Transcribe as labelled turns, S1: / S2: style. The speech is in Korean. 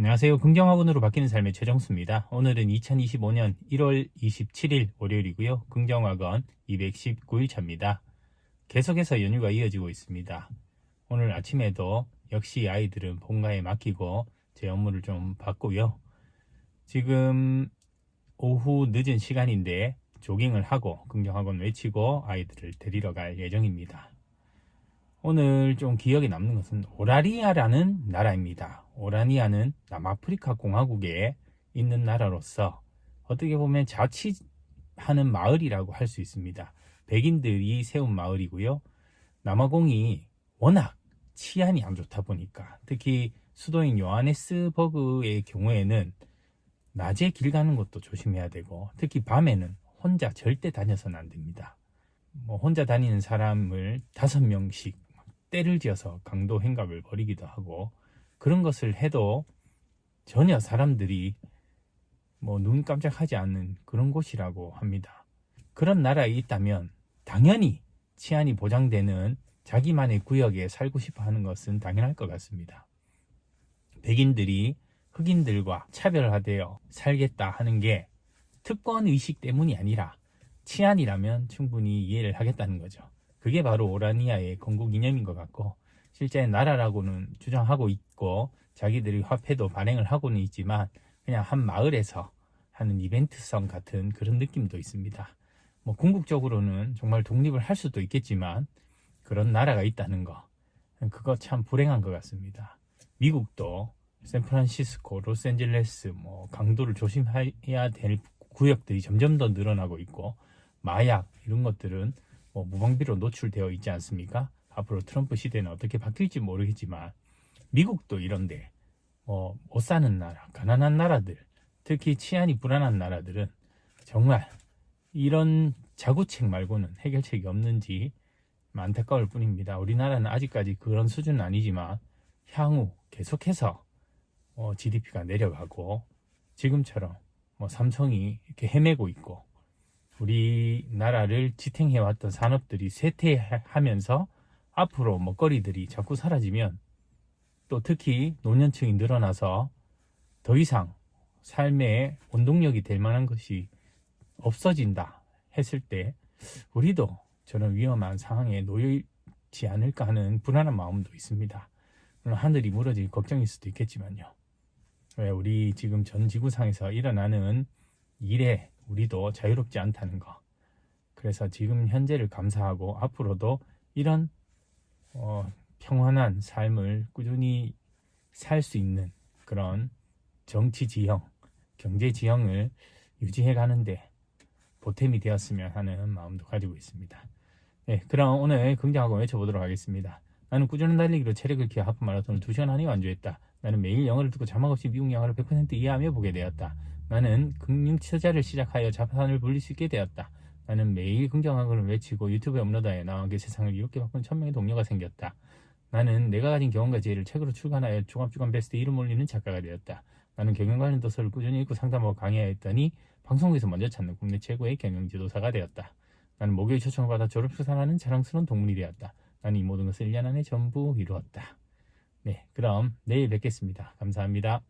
S1: 안녕하세요. 긍정학원으로 바뀌는 삶의 최정수입니다. 오늘은 2025년 1월 27일 월요일이고요. 긍정학원 219일 차입니다. 계속해서 연휴가 이어지고 있습니다. 오늘 아침에도 역시 아이들은 본가에 맡기고 제 업무를 좀 봤고요. 지금 오후 늦은 시간인데 조깅을 하고 긍정학원 외치고 아이들을 데리러 갈 예정입니다. 오늘 좀 기억에 남는 것은 오라리아라는 나라입니다. 오라니아는 남아프리카 공화국에 있는 나라로서 어떻게 보면 자치하는 마을이라고 할 수 있습니다. 백인들이 세운 마을이고요. 남아공이 워낙 치안이 안 좋다 보니까 특히 수도인 요하네스버그의 경우에는 낮에 길 가는 것도 조심해야 되고 특히 밤에는 혼자 절대 다녀서는 안 됩니다. 뭐 혼자 다니는 사람을 다섯 명씩 때를 지어서 강도 행각을 벌이기도 하고 그런 것을 해도 전혀 사람들이 뭐 눈 깜짝하지 않는 그런 곳이라고 합니다. 그런 나라에 있다면 당연히 치안이 보장되는 자기만의 구역에 살고 싶어 하는 것은 당연할 것 같습니다. 백인들이 흑인들과 차별화되어 살겠다 하는 게 특권 의식 때문이 아니라 치안이라면 충분히 이해를 하겠다는 거죠. 그게 바로 오라니아의 건국 이념인 것 같고 실제 나라라고는 주장하고 있고 자기들이 화폐도 발행을 하고는 있지만 그냥 한 마을에서 하는 이벤트성 같은 그런 느낌도 있습니다. 뭐 궁극적으로는 정말 독립을 할 수도 있겠지만 그런 나라가 있다는 거 그거 참 불행한 것 같습니다. 미국도 샌프란시스코, 로스앤젤레스 뭐 강도를 조심해야 될 구역들이 점점 더 늘어나고 있고 마약 이런 것들은 뭐 무방비로 노출되어 있지 않습니까? 앞으로 트럼프 시대는 어떻게 바뀔지 모르겠지만 미국도 이런데 뭐 못 사는 나라, 가난한 나라들, 특히 치안이 불안한 나라들은 정말 이런 자구책 말고는 해결책이 없는지 안타까울 뿐입니다. 우리나라는 아직까지 그런 수준은 아니지만 향후 계속해서 어, GDP가 내려가고 지금처럼 뭐 삼성이 이렇게 헤매고 있고 우리나라를 지탱해왔던 산업들이 쇠퇴하면서 앞으로 먹거리들이 자꾸 사라지면 또 특히 노년층이 늘어나서 더 이상 삶의 원동력이 될 만한 것이 없어진다 했을 때 우리도 저는 위험한 상황에 놓이지 않을까 하는 불안한 마음도 있습니다. 물론 하늘이 무너질 걱정일 수도 있겠지만요. 왜 우리 지금 전 지구상에서 일어나는 일에 우리도 자유롭지 않다는 거. 그래서 지금 현재를 감사하고 앞으로도 이런 어, 평안한 삶을 꾸준히 살 수 있는 그런 정치 지형, 경제 지형을 유지해 가는데 보탬이 되었으면 하는 마음도 가지고 있습니다. 네, 그럼 오늘 긍정하고 외쳐보도록 하겠습니다. 나는 꾸준한 달리기로 체력을 키워 하프 마라톤을 2시간 안에 완주했다. 나는 매일 영어를 듣고 자막 없이 미국 영어를 100% 이해하며 보게 되었다. 나는 긍정처자를 시작하여 자산을 불릴 수 있게 되었다. 나는 매일 긍정학을 외치고 유튜브에 업로드하여 나와 함께 세상을 이롭게 바꾸는 천명의 동료가 생겼다. 나는 내가 가진 경험과 지혜를 책으로 출간하여 종합주간 베스트 이름 올리는 작가가 되었다. 나는 경영 관련 도서를 꾸준히 읽고 상담하고 강의하였더니 방송국에서 먼저 찾는 국내 최고의 경영 지도사가 되었다. 나는 목요일 초청을 받아 졸업수산하는 자랑스러운 동물이 되었다. 나는 이 모든 것을 1년 안에 전부 이루었다. 네, 그럼 내일 뵙겠습니다. 감사합니다.